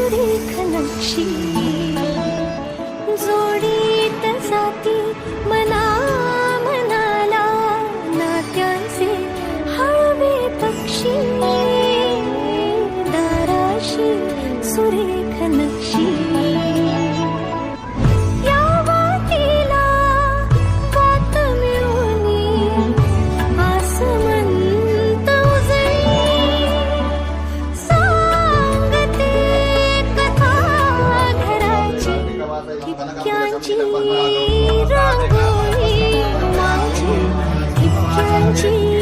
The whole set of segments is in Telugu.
सुरेख पक्षी जोडीत जाती मना मनाला नात्यांचे हळवे पक्षी दाराशी सुरेख नक्षी ক্যাঞ্চি রঙ্গই মাঝে ক্যাঞ্চি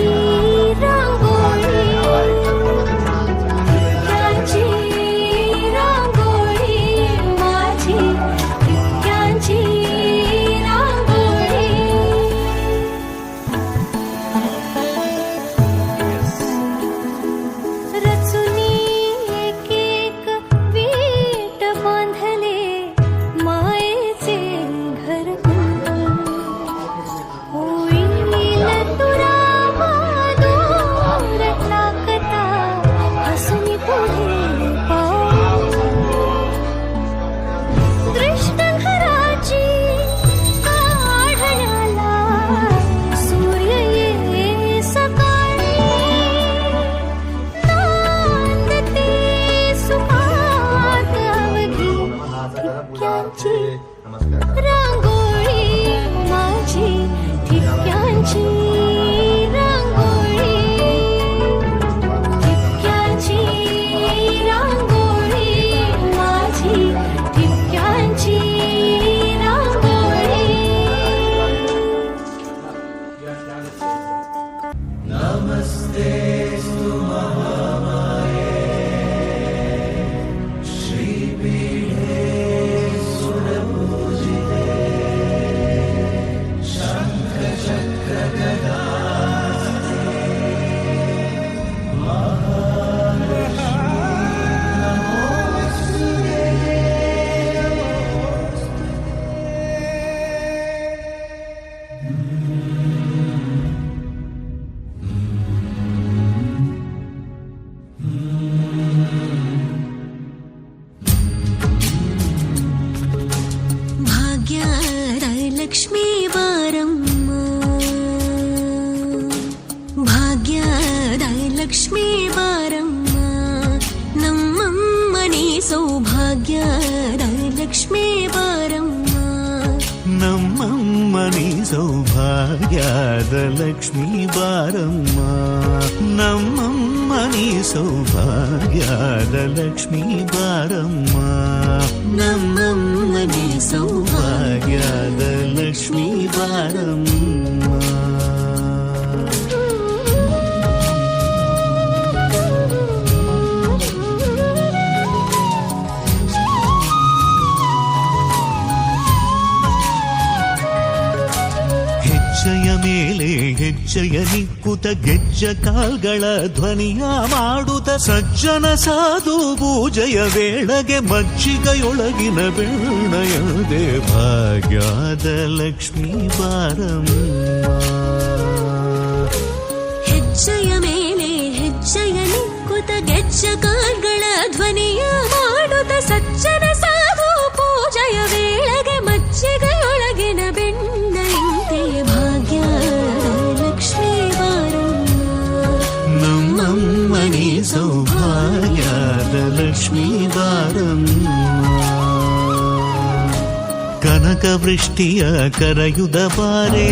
లక్ష్మీ వారమ్మ భాగ్యాదాయ లక్ష్మీ వారమ్మ నమ్మమ్మ నీ సౌభాగ్యాదాయ లక్ష్మీ వారమ్మ మణి సౌభాగ్యాదలక్ష్మీ వారమ్మ. నమ్మం మణి సౌభాగ్యాదలక్ష్మీ వారమ్మ. నమ్మం మణి సౌభాగ్యాదలక్ష్మీ వారమ్మ. ಹೆಜ್ಜೆಯ ಮೇಲೆ ಹೆಜ್ಜೆಯ ನಿಕ್ಕುತ ಗೆಜ್ಜ ಕಾಲ್ಗಳ ಧ್ವನಿಯ ಮಾಡುತ್ತ ಸಜ್ಜನ ಸಾಧು ಪೂಜೆಯ ವೇಳೆಗೆ ಮಜ್ಜಿಗೆಯೊಳಗಿನ ಬೆಣ್ಣಯದೆ ಭಾಗ್ಯದ ಲಕ್ಷ್ಮೀ ಬಾರಮ್ಮ. ಹೆಜ್ಜೆಯ ಮೇಲೆ ಹೆಜ್ಜೆಯ ನಿಕ್ಕುತ ಗೆಜ್ಜ ಕಾಲ್ಗಳ ಧ್ವನಿಯ सौभाग्यादलक्ष्मीवारम् कनकवृष्टिय करयुधपारे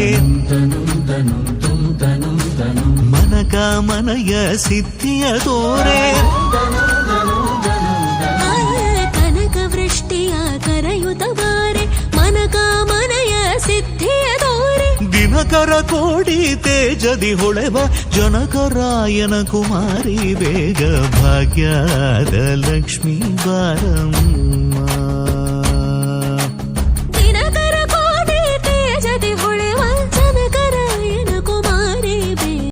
मनका मनय सिद्धिय दोरे ದಿನಕರ ಕೋಡಿ ತೇಜದಿ ಹೊಳೆವ ಜನಕರಾಯನ ಕುಮಾರಿ ಬೇಗ ಭಾಗ್ಯದ ಲಕ್ಷ್ಮೀ ಬಾರಮ್ಮ